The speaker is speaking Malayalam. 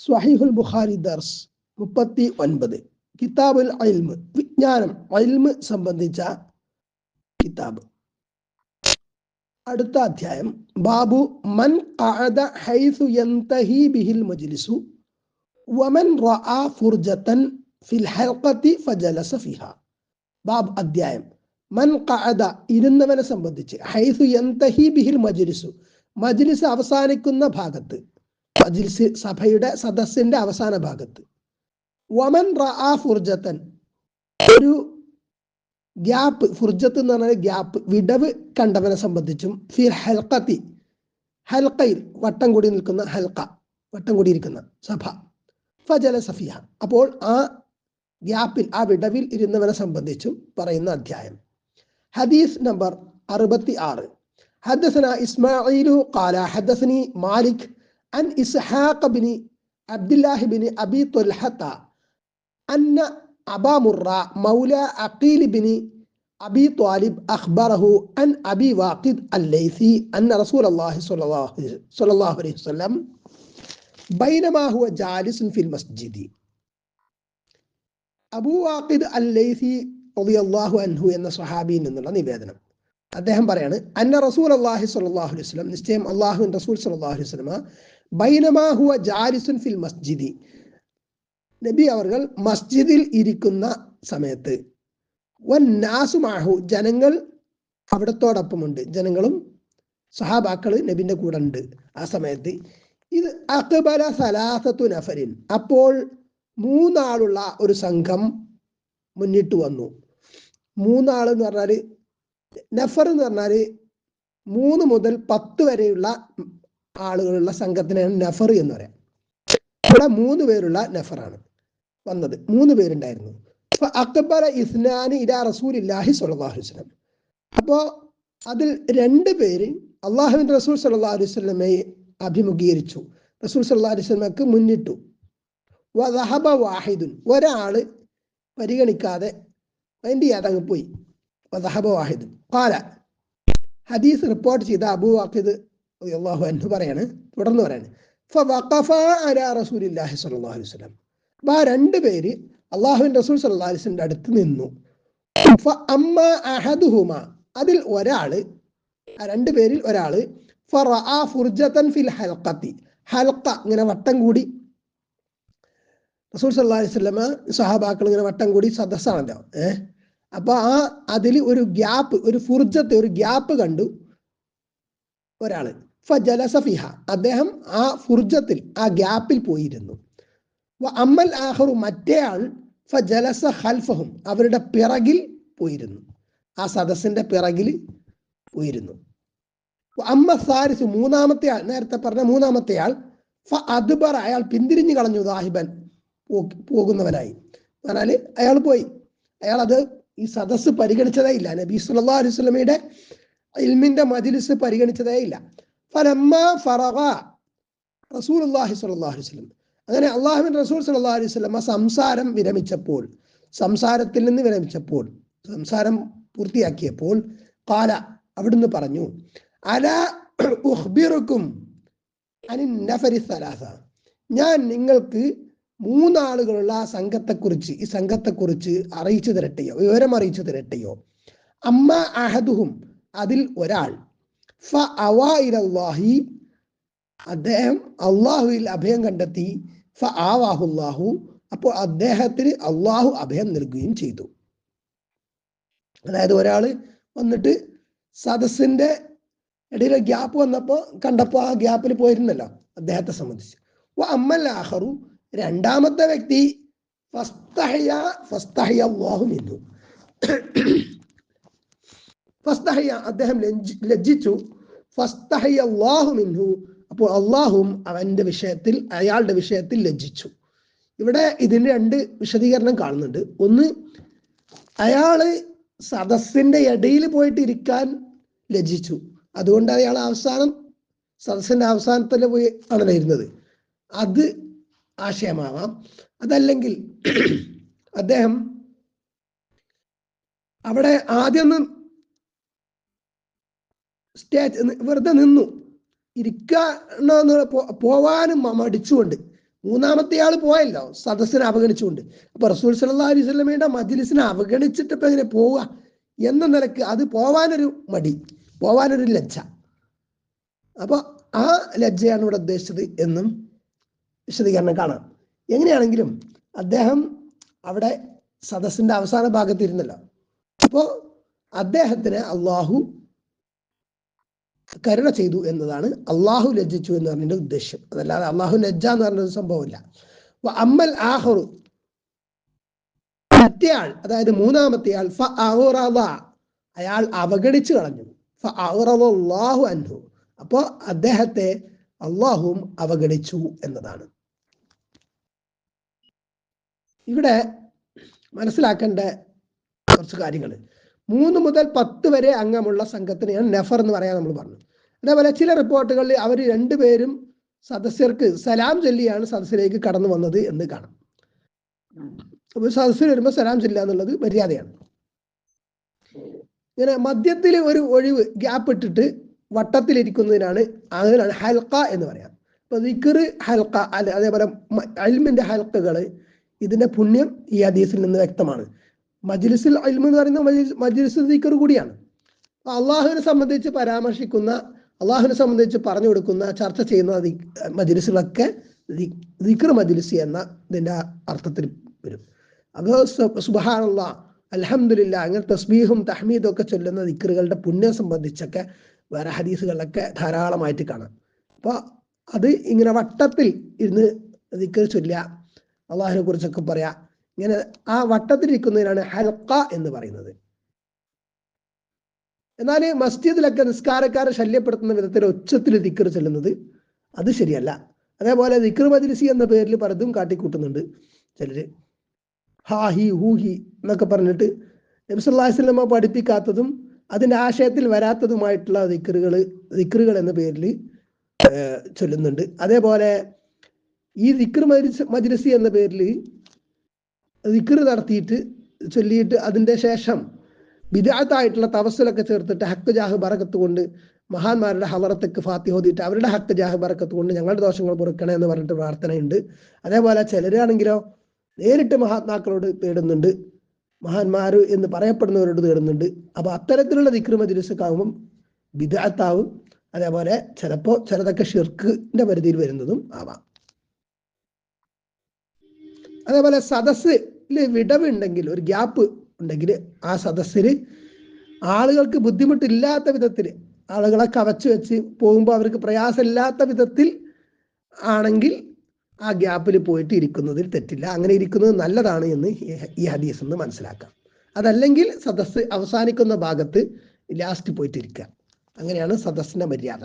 സ്വഹീഹുൽ ബുഖാരി ദർസ് മുപ്പത്തി ഒൻപത് കിതാബുൽ അൽമ് വിജ്ഞാനം അൽമ് സംബന്ധിച്ച കിതാബ്. അടുത്ത അധ്യായം ബാബു മൻ ഖഅദ ഹൈസു യന്തഹി ബിഹിൽ മജ്ലിസു വമൻ റആ ഫുർജതൻ ഫിൽ ഹൽഖത്തി ഫജലസ ഫിഹ. ബാബ് അധ്യായം മൻ ഖഅദ ഇരുന്നവനെ സംബന്ധിച്ച് ഹൈസു യന്തഹി ബിഹിൽ മജ്ലിസു. മജ്ലിസ് അവസാനിക്കുന്ന ഭാഗത്ത് മജ്ലിസ് സഭയുടെ സദസ്സിന്റെ അവസാന ഭാഗത്ത് വമൻ റആ ഫുർജത്തൻ ഒരു ഗ്യാപ്പ് ഫുർജത്ത് എന്ന് പറഞ്ഞാൽ ഗ്യാപ്പ് വിടവ് കണ്ടവനെ സംബന്ധിച്ചും ഫിർ ഹൽക്കത്തി ഹൽക്കയിൽ വട്ടം കൂടി നിൽക്കുന്ന ഹൽക്ക വട്ടം കൂടി ഇരിക്കുന്ന സഭ ഫജല സഫിയ അപ്പോൾ ആ ഗ്യാപ്പിൽ ആ വിടവിൽ ഇരുന്നവനെ സംബന്ധിച്ചും പറയുന്ന അധ്യായം ഹദീസ് നമ്പർ അറുപത്തി ആറ് حدثنا إسماعيل قال حدثني مالك عن إسحاق بن عبد الله بن أبي طلحة أن أبا مرة مولى عقيل بن أبي طالب أخبره عن أبي واقد الليثي أن رسول الله صلى الله, صلى الله عليه وسلم بينما هو جالس في المسجد അബൂ വാഖിദ് അൽ ലൈസി റളിയല്ലാഹു അൻഹു എന്ന സ്വഹാബിയിൽ നിന്നുള്ള നിവേദനം അദ്ദേഹം പറയാണ് അന്ന റസൂൽ അള്ളാഹി സ്വല്ലല്ലാഹു അലൈഹി വസല്ലം നിശ്ചയം അള്ളാഹു റസൂൽ സ്വല്ലല്ലാഹു അലൈഹി വസല്ലമ ബൈനമാ ജാരിസുൻ ഫിൽ മസ്ജിദി. നബി അവർ മസ്ജിദിൽ ഇരിക്കുന്ന സമയത്ത്. വൻ നാസുമാഹു ജനങ്ങൾ അവിടത്തോടൊപ്പമുണ്ട്. ജനങ്ങളും സഹാബാക്കൾ നബിന്റെ കൂടെ ഉണ്ട് ആ സമയത്ത്. ഇത് അക്ബല സലാസത്തു നഫരിൻ. അപ്പോൾ മൂന്നാളുള്ള ഒരു സംഘം മുന്നിട്ട് വന്നു. മൂന്നാൾ എന്ന് പറഞ്ഞാൽ നഫർ എന്ന് പറഞ്ഞാൽ മൂന്ന് മുതൽ പത്ത് വരെയുള്ള ആളുകളുള്ള സംഘത്തിനാണ് നഫർ എന്ന് പറയാം. ഇവിടെ മൂന്ന് പേരുള്ള നഫറാണ് വന്നത്. മൂന്ന് പേരുണ്ടായിരുന്നു. അപ്പോ ഇലാ അപ്പോൾ അതിൽ രണ്ട് പേര് അള്ളാഹുവിന്റെ റസൂൽ സല്ലല്ലാഹു അലൈഹി അഭിമുഖീകരിച്ചു. റസൂൽ സല്ലല്ലാഹു അലൈഹി മുന്നിട്ടു. വാഹിദുൻ. ഒരാൾ പരിഗണിക്കാതെ അതിന്റെ അതങ്ങ് പോയി. വാഹിദുൻ. പാല ഹദീസ് റിപ്പോർട്ട് ചെയ്ത അബു വാഖിദ് അള്ളാഹു അൻഹു പറയാണ് തുടർന്ന് പറയാണ് സ്വല്ലല്ലാഹു അലൈഹി അപ്പൊ ആ രണ്ട് പേര് അള്ളാഹുവിൻ റസൂൽ സല്ലാ വസല്ലം അടുത്ത് നിന്നു. അമ്മ അതിൽ ഒരാൾ രണ്ട് പേരിൽ ഒരാൾ ഫിൽ ഹൽഖത്തി. ഹൽക്ക ഇങ്ങനെ വട്ടം കൂടി. റസൂൽ സല്ലാ അലൈഹി സഹാബാക്കൾ ഇങ്ങനെ വട്ടം കൂടി സദസ്സാണല്ലോ ഏഹ് അപ്പൊ ആ അതിൽ ഒരു ഗ്യാപ്പ് ഒരു ഫുർജത്ത് ഒരു ഗ്യാപ്പ് കണ്ടു ഒരാൾ. ഫജലസ ഫിഹ അദ്ദേഹം ആ ഫുർജത്തിൽ ആ ഗ്യാപ്പിൽ പോയിരുന്നു. അമ്മൽ ആഹറു മറ്റേ ആൾ ഫജലസ ഹൽഫഹും അവരുടെ പിറകിൽ പോയിരുന്നു. ആ സദസ്സിന്റെ പിറകിൽ പോയിരുന്നു. അമ്മ സാരിസ് മൂന്നാമത്തെ ആൾ നേരത്തെ പറഞ്ഞ മൂന്നാമത്തെ ആൾ ഫ അദ്ബർ അയാൾ പിന്തിരിഞ്ഞു കളഞ്ഞു ദാഹിബൻ പോകുന്നവനായി. പറഞ്ഞാൽ അയാൾ പോയി. അയാൾ അത് ഈ സദസ്സ് പരിഗണിച്ചതേ ഇല്ല. നബി സല്ലല്ലാഹു അലൈഹി വസല്ലമയുടെ ഇൽമിന്റെ മജിലിസ് പരിഗണിച്ചതേ ഇല്ല. ഫലമ്മ ഫറഗ റസൂലുള്ളാഹി സ്വല്ലല്ലാഹു അലൈഹി അങ്ങനെ അള്ളാഹുബിൻ റസൂൽ സല്ലല്ലാഹു അലൈഹി വസല്ലമ സംസാരം വിരമിച്ചപ്പോൾ സംസാരത്തിൽ നിന്ന് വിരമിച്ചപ്പോൾ സംസാരം പൂർത്തിയാക്കിയപ്പോൾ കാല അവിടുന്ന് പറഞ്ഞു അല ഉഹ്ബിറുക്കും ഞാൻ നിങ്ങൾക്ക് മൂന്നാളുകളുള്ള ആ സംഘത്തെക്കുറിച്ച് ഈ സംഘത്തെക്കുറിച്ച് അറിയിച്ചു തരട്ടെയോ? വിവരം അറിയിച്ചു തരട്ടെയോ? അമ്മ അഹദുഹും അതിൽ ഒരാൾ ഫ അദ്ദേഹം അള്ളാഹുവിൽ അഭയം കണ്ടെത്തി. ഫ ആവാഹുല്ലാഹു. അപ്പോൾ അദ്ദേഹത്തിന് അള്ളാഹു അഭയം നൽകുകയും ചെയ്തു. അതായത് ഒരാൾ വന്നിട്ട് സദസ്സിന്റെ ഇടയിൽ ഗ്യാപ്പ് വന്നപ്പോൾ കണ്ടപ്പോൾ ആ ഗ്യാപ്പിൽ പോയിരുന്നല്ലോ അദ്ദേഹത്തെ സംബന്ധിച്ച്. ആഹറു. രണ്ടാമത്തെ വ്യക്തി അദ്ദേഹം ലജ്ജിച്ചു. അള്ളാഹു മിൻഹു. അപ്പോൾ അള്ളാഹും അവന്റെ വിഷയത്തിൽ അയാളുടെ വിഷയത്തിൽ ലജ്ജിച്ചു. ഇവിടെ ഇതിന് രണ്ട് വിശദീകരണം കാണുന്നുണ്ട്. ഒന്ന് അയാൾ സദസ്സിന്റെ ഇടയിൽ പോയിട്ട് ഇരിക്കാൻ ലജ്ജിച്ചു. അതുകൊണ്ട് അയാൾ അവസാനം സദസ്സിന്റെ അവസാനത്തിൽ പോയി ആണല്ലോ ഇരുന്നത്. അത് ആശയമാവാം. അതല്ലെങ്കിൽ അദ്ദേഹം അവിടെ ആദ്യം സ്റ്റേജ് വെറുതെ നിന്നു. ഇരിക്കണമെന്ന് പോവാനും മടിച്ചുകൊണ്ട്. മൂന്നാമത്തെ ആൾ പോയല്ലോ സദസ്സിനെ അവഗണിച്ചുകൊണ്ട്. അപ്പൊ റസൂൽ സല്ലാ അലൈഹി സ്വലമയുടെ മജ്ലിസിനെ അവഗണിച്ചിട്ട് ഇപ്പൊ എങ്ങനെ പോവുക എന്ന നിലയ്ക്ക് അത് പോവാനൊരു മടി പോവാനൊരു ലജ്ജ. അപ്പൊ ആ ലജ്ജയാണ് ഇവിടെ ഉദ്ദേശിച്ചത് എന്നും വിശദീകരണം കാണാം. എങ്ങനെയാണെങ്കിലും അദ്ദേഹം അവിടെ സദസ്സിന്റെ അവസാന ഭാഗത്ത് ഇരുന്നല്ലോ അപ്പോ അദ്ദേഹത്തിന് അള്ളാഹു കരുണ ചെയ്തു എന്നതാണ് അള്ളാഹു ലജ്ജിച്ചു എന്ന് പറഞ്ഞതിന്റെ ഉദ്ദേശ്യം അതല്ലാതെ അള്ളാഹു ലജ്ജ എന്ന് പറഞ്ഞൊരു സംഭവമില്ല. അമ്മൽ ആഹുറു. മറ്റേ ആൾ അതായത് മൂന്നാമത്തെ ആൾ ഫ അയാൾ അവഗണിച്ചു കളഞ്ഞു. അഹുറദാഹു അൻഹു. അപ്പോ അദ്ദേഹത്തെ അള്ളാഹുവും അവഗണിച്ചു എന്നതാണ്. ഇവിടെ മനസ്സിലാക്കേണ്ട കുറച്ച് കാര്യങ്ങൾ. മൂന്ന് മുതൽ പത്ത് വരെ അംഗമുള്ള സംഘത്തിനെയാണ് നെഫർ എന്ന് പറയാൻ നമ്മൾ പറഞ്ഞു. അതേപോലെ ചില റിപ്പോർട്ടുകളിൽ അവർ രണ്ടുപേരും സദസ്യർക്ക് സലാം ചൊല്ലിയാണ് സദസ്സിലേക്ക് കടന്നു വന്നത് എന്ന് കാണാം. അപ്പോൾ സദസ്സിൽ വരുമ്പോൾ സലാം ചൊല്ലുക എന്നുള്ളത് മര്യാദയാണ്. ഇങ്ങനെ മദ്യത്തിൽ ഒരു ഒഴിവ് ഗ്യാപ്പ് ഇട്ടിട്ട് വട്ടത്തിലിരിക്കുന്നതിനാണ് അതിനാണ് ഹൽക്ക എന്ന് പറയാം അപ്പൊ ദിക്കറ് ഹൽക്ക അല്ലെ അതേപോലെ അൽമിന്റെ ഹൽക്കകൾ ഇതിന്റെ പുണ്യം ഈ ഹദീസിൽ നിന്ന് വ്യക്തമാണ്. മജ്ലിസിൽ അൽമ എന്ന് പറയുന്ന മജ്ലിസ് ദിക്കർ കൂടിയാണ്. അപ്പൊ അള്ളാഹുവിനെ സംബന്ധിച്ച് പരാമർശിക്കുന്ന അള്ളാഹുവിനെ സംബന്ധിച്ച് പറഞ്ഞു കൊടുക്കുന്ന ചർച്ച ചെയ്യുന്ന മജിലിസുകളൊക്കെ ദിക്ർ മജിലിസ് എന്ന ഇതിന്റെ അർത്ഥത്തിൽ വരും. അപ്പോൾ സുബഹാനുള്ള അലഹമില്ല അങ്ങനെ തസ്ബീഹും തഹ്മീദും ഒക്കെ ചൊല്ലുന്ന ദിക്റുകളുടെ പുണ്യം സംബന്ധിച്ചൊക്കെ വേറെ ഹദീസുകളിലൊക്കെ ധാരാളമായിട്ട് കാണാം. അപ്പോൾ അത് ഇങ്ങനെ വട്ടത്തിൽ ഇരുന്ന് ദിക്ർ ചൊല്ലുക അള്ളാഹിനെ കുറിച്ചൊക്കെ പറയാ ഇങ്ങനെ ആ വട്ടത്തിൽ ഇരിക്കുന്നതിനാണ് ഹൽക്ക എന്ന് പറയുന്നത്. എന്നാൽ മസ്ജിദിലൊക്കെ നിസ്കാരക്കാരെ ശല്യപ്പെടുത്തുന്ന വിധത്തിൽ ഒച്ചത്തിൽ ദിക്കർ ചെല്ലുന്നത് അത് ശരിയല്ല. അതേപോലെ ദിക്കർ മജ്ലിസി എന്ന പേരിൽ പലതും കാട്ടിക്കൂട്ടുന്നുണ്ട്. ചിലര് ഹാ ഹി ഹൂ എന്നൊക്കെ പറഞ്ഞിട്ട് നബ്സല്ലാസ്ലമ പഠിപ്പിക്കാത്തതും അതിന്റെ ആശയത്തിൽ വരാത്തതുമായിട്ടുള്ള ദിക്കറുകൾ ദിക്കറുകൾ എന്ന പേരിൽ ചൊല്ലുന്നുണ്ട്. അതേപോലെ ഈ ദിക്കർ മജ്ലിസ് മജ്ലിസി എന്ന പേരിൽ ദിക്കർ നടത്തിയിട്ട് ചൊല്ലിയിട്ട് അതിന്റെ ശേഷം വിദാത്തായിട്ടുള്ള തവസലൊക്കെ ചേർത്തിട്ട് ഹക്ക് ജാഹ് ബറക്കത്ത് കൊണ്ട് മഹാന്മാരുടെ ഹവറത്തേക്ക് ഫാത്തി ഓതിയിട്ട് അവരുടെ ഹക്ക് ജാഹ് ബറക്കത്ത് കൊണ്ട് ഞങ്ങളുടെ ദോഷങ്ങൾ പൊറുക്കണേ എന്ന് പറഞ്ഞിട്ട് പ്രാർത്ഥനയുണ്ട്. അതേപോലെ ചിലരാണെങ്കിലോ നേരിട്ട് മഹാത്മാക്കളോട് തേടുന്നുണ്ട്. മഹാന്മാര് എന്ന് പറയപ്പെടുന്നവരോട് തേടുന്നുണ്ട്. അപ്പൊ അത്തരത്തിലുള്ള ദിക്ർ മജ്ലിസൊക്കെ വിദാത്താവും അതേപോലെ ചിലപ്പോ ചിലതൊക്കെ ഷിർക്കിന്റെ പരിധിയിൽ വരുന്നതും ആവാം. അതേപോലെ സദസ്സിൽ വിടവുണ്ടെങ്കിൽ ഒരു ഗ്യാപ്പ് ഉണ്ടെങ്കിൽ ആ സദസ്സിൽ ആളുകൾക്ക് ബുദ്ധിമുട്ടില്ലാത്ത വിധത്തിൽ ആളുകളെ കവച്ച് വെച്ച് പോകുമ്പോൾ അവർക്ക് പ്രയാസമില്ലാത്ത വിധത്തിൽ ആണെങ്കിൽ ആ ഗ്യാപ്പിൽ പോയിട്ട് ഇരിക്കുന്നതിൽ തെറ്റില്ല. അങ്ങനെ ഇരിക്കുന്നത് നല്ലതാണ് എന്ന് ഈ ഹദീസ് എന്ന് മനസ്സിലാക്കാം. അതല്ലെങ്കിൽ സദസ്സ് അവസാനിക്കുന്ന ഭാഗത്ത് ലാസ്റ്റ് പോയിട്ട് ഇരിക്കുക അങ്ങനെയാണ് സദസ്സിന്റെ മര്യാദ.